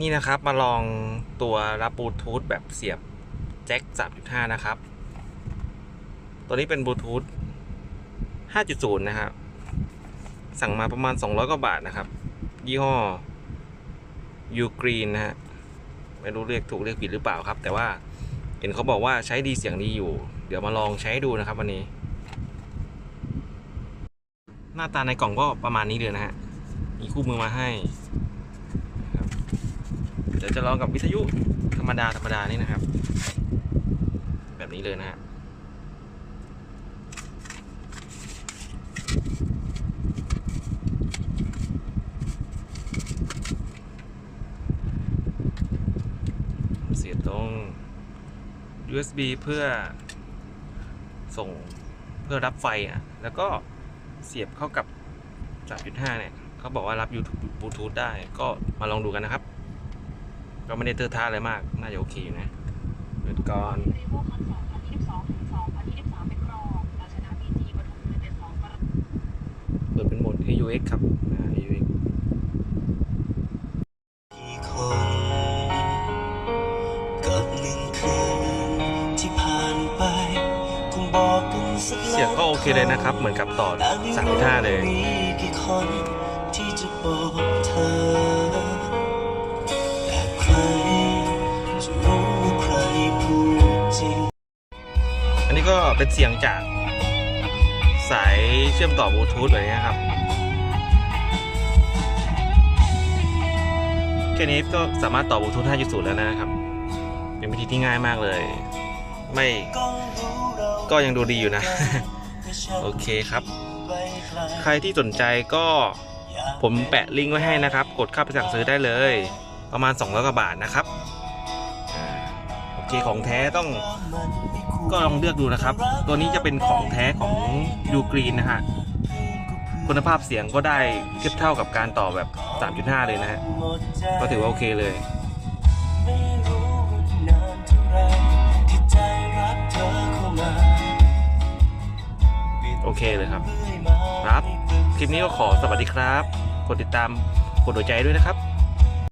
นี่นะครับมาลองตัวรับบลูทูธแบบเสียบแจ็ค 3.5 นะครับ ตัวนี้เป็นบลูทูธ 5.0 นะครับ สั่งมาประมาณ 200 กว่าบาทนะครับ ยี่ห้อ u g r e e n นะฮะ ไม่รู้เรียกถูกเรียกผิดหรือเปล่าครับ แต่ว่าเห็นเขาบอกว่าใช้ดีเสียงดีอยู่ เดี๋ยวมาลองใช้ดูนะครับวันนี้ หน้าตาในกล่องก็ประมาณนี้เลยนะฮะ มีคู่มือมาให้ ดี๋ยวจะลองกับวิทยุธรรมดาธรรมดานี่นะครับ แบบนี้เลยนะฮะเสียบตรง USB เพื่อส่งเพื่อรับไฟอะ แล้วก็เสียบเข้ากับ 3.5 เนี่ย เขาบอกว่ารับ YouTube บลูทูธได้ ก็มาลองดูกันนะครับ ก็ไม่ได้เตอร์ท่าอะไรมาก น่าจะโอเคอยู่นะเปิดก่อนรีโวคัน2 2022 2023เป็นกรองเราชนะ BG ปทุมยูเนเต็ด2ประเปิดเป็นโหมด AUX ครับอ่า AUX กี่คนกับหนึ่งคืนที่ผ่านไปคงบอกกันสักเสียงก็โอเคเลยนะครับ เหมือนกับต่อแต่ไม่รู้3.5เลยมีกี่คนที่จะบอกเธอ เป็นเสียงจากสายเชื่อมต่อบลูทูธแบบนี้ครับ แค่นี้ก็สามารถต่อบลูทูธ5.0 แล้วนะครับ เป็นวิธีที่ง่ายมากเลย ไม่ก็ยังดูดีอยู่นะ โอเคครับ ใครที่สนใจก็ผมแปะลิงก์ไว้ให้นะครับ กดเข้าไปสั่งซื้อได้เลย ประมาณ200กว่าบาทนะครับ เคของแท้ต้องก็ลองเลือกดูนะครับ ตัวนี้จะเป็นของแท้ของยูกรีนนะฮะ คุณภาพเสียงก็ได้เทียบเท่ากับการต่อแบบ 3.5 เลยนะฮะ ก็ถือว่าโอเคเลยโอเคเลยครับ ครับ คลิปนี้ก็ขอสวัสดีครับ กดติดตาม กดหัวใจด้วยนะครับ